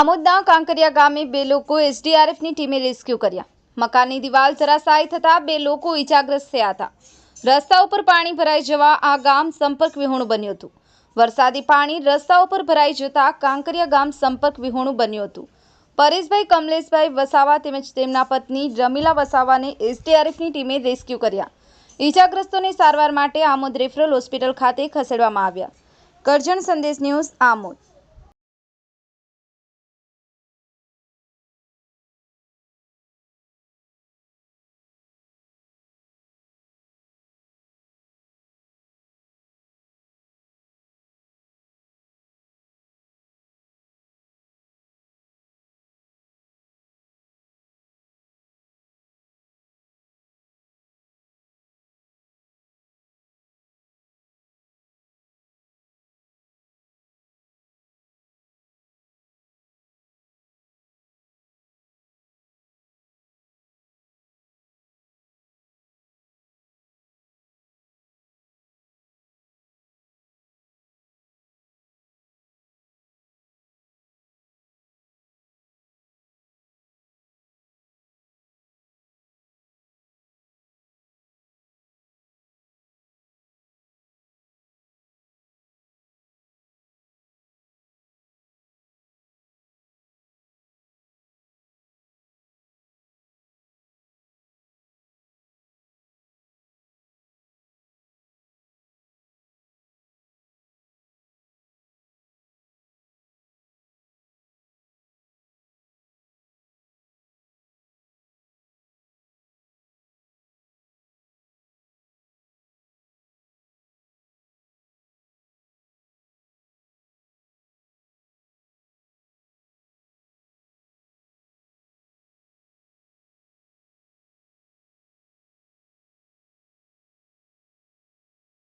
આમોદના કાંકરિયા ગામે બે લોકો એસડીઆરએફની ટીમે રેસ્ક્યુ કર્યા. મકાનની દિવાલ ધરાશાયી થતા બે લોકો ઈજાગ્રસ્ત થયા હતા. રસ્તા ઉપર પાણી ભરાઈ જવા આ ગામ સંપર્ક વિહોણું બન્યું હતું. વરસાદી પાણી રસ્તા ઉપર ભરાઈ જતા કાંકરિયા ગામ સંપર્ક વિહોણું બન્યું હતું. પરેશભાઈ, કમલેશભાઈ વસાવા તેમજ તેમના પત્ની રમીલા વસાવાને એસડીઆરએફની ટીમે રેસ્ક્યુ કર્યા. ઈજાગ્રસ્તોને સારવાર માટે આમોદ રેફરલ હોસ્પિટલ ખાતે ખસેડવામાં આવ્યા. કરજણ સંદેશ ન્યૂઝ આમોદ.